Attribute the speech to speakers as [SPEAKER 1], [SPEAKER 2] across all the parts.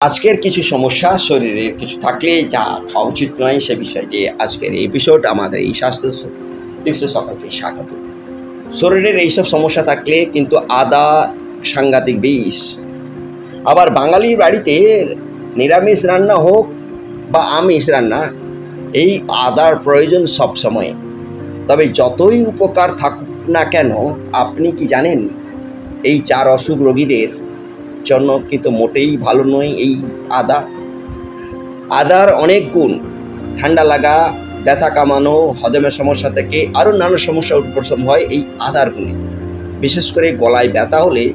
[SPEAKER 1] আজকের কিছু সমস্যা শরীরের কিছু থাকলে যা খাওয়া উচিত নয় সে বিষয়টি আজকের এপিসোড আমাদের এই স্বাস্থ্য সকলকে স্বাগত। শরীরের এইসব সমস্যা থাকলে কিন্তু আদা, সাংঘাতিক বিষ আবার বাঙালির বাড়িতে নিরামিষ রান্না হোক বা আমিষ রান্না, এই আদার প্রয়োজন সব সময়। তবে যতই উপকার থাকুক না কেন, আপনি কি জানেন? এই চার অসুখ রোগীদের জন্য কিন্তু মোটেই ভালো নয় এই আদা। আদার অনেক গুণ। ঠান্ডা লাগা, ব্যথা কামানো, হজমের সমস্যা থেকে আরও নানা সমস্যা উৎপর্ষণ হয় এই আদার গুণে। বিশেষ করে গলায় ব্যথা হলে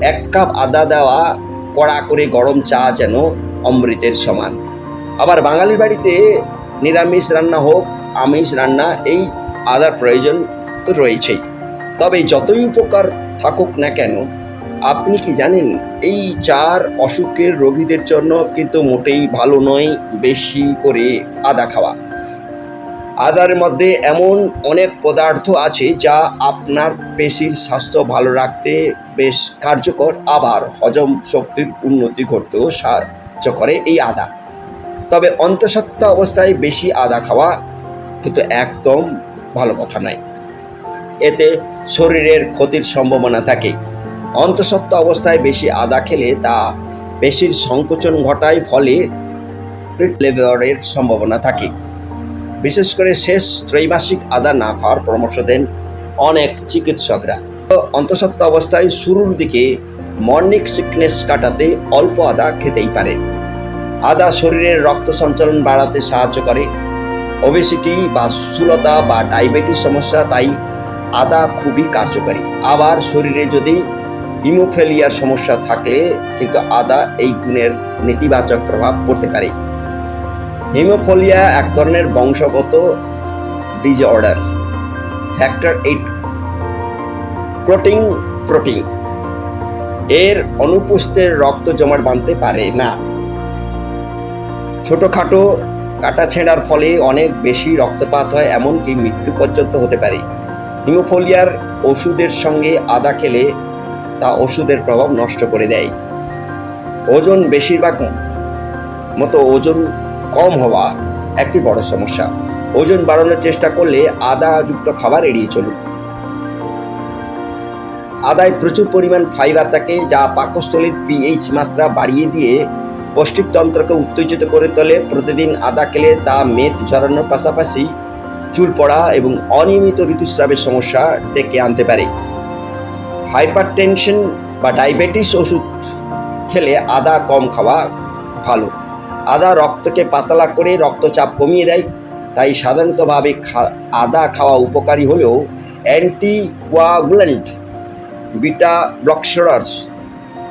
[SPEAKER 1] এক কাপ আদা দেওয়া, কড়া করে গরম চা যেন অমৃতের সমান। আবার বাঙালির বাড়িতে নিরামিষ রান্না হোক, আমিষ রান্না, এই আদার প্রয়োজন তো রয়েছেই। তবে যতই উপকার থাকুক না কেন আপনি কি জানেন, এই চার অসুখের রোগীদের জন্য কিন্তু মোটেই ভালো নয় বেশি করে আদা খাওয়া। আদার মধ্যে এমন অনেক পদার্থ আছে যা আপনার পেশির স্বাস্থ্য ভালো রাখতে বেশ কার্যকর, আবার হজম শক্তির উন্নতি করতেও সাহায্য করে এই আদা। তবে অন্তঃসত্ত্বা অবস্থায় বেশি আদা খাওয়া কিন্তু একদম ভালো কথা নয়। এতে শরীরের ক্ষতির সম্ভাবনা থাকে। অন্তঃসত্ত্বা অবস্থায় বেশি আদা খেলে তা পেশির সংকোচন ঘটায়, ফলে লেভারের সম্ভাবনা থাকে। বিশেষ করে শেষ ত্রৈমাসিক আদা না খাওয়ার পরামর্শ দেন অনেক চিকিৎসকরা। অন্তঃসত্ত্বা অবস্থায় শুরুর দিকে মর্নিং সিকনেস কাটাতে অল্প আদা খেতেই পারে। আদা শরীরের রক্ত সঞ্চালন বাড়াতে সাহায্য করে। ওবেসিটি বা স্থূলতা বা ডায়াবেটিস সমস্যা তাই আদা খুবই কার্যকারী। আবার শরীরে যদি হিমোফেলিয়ার সমস্যা থাকলে কিন্তু আদা এই গুণের নেতিবাচক প্রভাব পড়তে পারে। হিমোফোলিয়া এক ধরনের বংশগত disorder factor eight protein protein এর অনুপস্থিত রক্ত জমাট বাঁধতে পারে না। ছোটোখাটো কাটা ছেঁড়ার ফলে অনেক বেশি রক্তপাত হয়, এমনকি মৃত্যু পর্যন্ত হতে পারে। হিমোফোলিয়ার ওষুধের সঙ্গে আদা খেলে তা ওষুধের প্রভাব নষ্ট করে দেয়। ওজন বেশিরভাগ মতো ওজন কম হওয়া একটি বড় সমস্যা। ওজন বাড়ানোর চেষ্টা করলে আদাযুক্ত খাবার এড়িয়ে চলুন। আদায় প্রচুর পরিমাণ ফাইবার থাকে, যা পাকস্থলীর পিএইচ মাত্রা বাড়িয়ে দিয়ে পৌষ্টিকতন্ত্রকে উত্তেজিত করে তোলে। প্রতিদিন আদা খেলে তা মেদ ঝরানোর পাশাপাশি চুল পড়া এবং অনিয়মিত ঋতুস্রাবের সমস্যা ডেকে আনতে পারে। হাইপার টেনশন বা ডায়াবেটিস ওষুধ খেলে আদা কম খাওয়া ভালো। আদা রক্তকে পাতলা করে রক্তচাপ কমিয়ে দেয়, তাই সাধারণতভাবে আদা খাওয়া উপকারী হলেও অ্যান্টি কোয়াগুলেন্ট বিটা ব্লকশার্স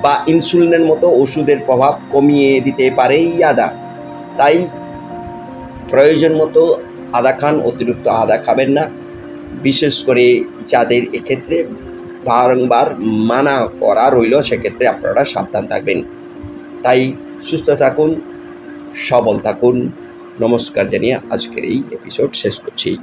[SPEAKER 1] বা ইনসুলিনের মতো ওষুধের প্রভাব কমিয়ে দিতে পারে এই আদা। তাই প্রয়োজন মতো আদা খান, অতিরিক্ত আদা খাবেন না। বিশেষ করে যাদের এক্ষেত্রে বারংবার মানা করা রইল, সেক্ষেত্রে আপনারা সাবধান থাকবেন। তাই সুস্থ থাকুন, সবল থাকুন। নমস্কার জানিয়ে আজকের এই এপিসোড শেষ করছি।